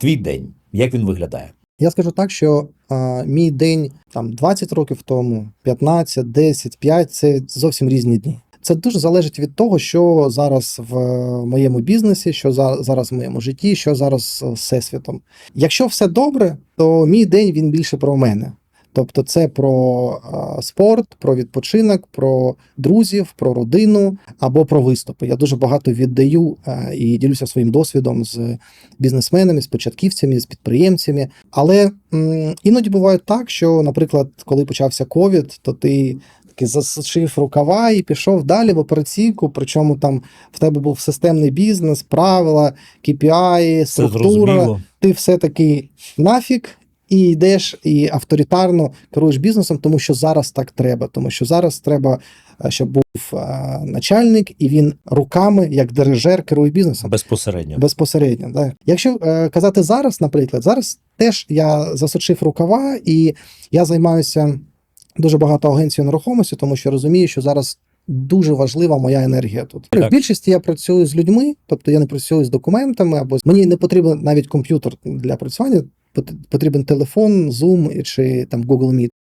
твій день, як він виглядає? Я скажу так, що а, мій день там 20 років тому, 15, 10, 5 – це зовсім різні дні. Це дуже залежить від того, що зараз в моєму бізнесі, що за- зараз в моєму житті, що зараз з всесвітом. Якщо все добре, то мій день він більше про мене. Тобто, це про спорт, про відпочинок, про друзів, про родину або про виступи. Я дуже багато віддаю і ділюся своїм досвідом з бізнесменами, з початківцями, з підприємцями. Але іноді буває так, що, наприклад, коли почався ковід, то ти таки засушив рукава і пішов далі в операційку. Причому там в тебе був системний бізнес, правила, KPI, структура. Ти все таки нафік. І йдеш і авторитарно керуєш бізнесом, тому що зараз так треба. Тому що зараз треба, е, щоб був е, начальник, і він руками, як дирижер, керує бізнесом Безпосередньо. безпосередньо. Да. Якщо е, казати зараз, наприклад, зараз теж я засучив рукава і я займаюся дуже багато агенцією нерухомості, тому що розумію, що зараз. Дуже важлива моя енергія тут. Так. В більшості я працюю з людьми, тобто я не працюю з документами, або мені не потрібен навіть комп'ютер для працювання. Пот- Потрібен телефон, Zoom чи там Google Meet.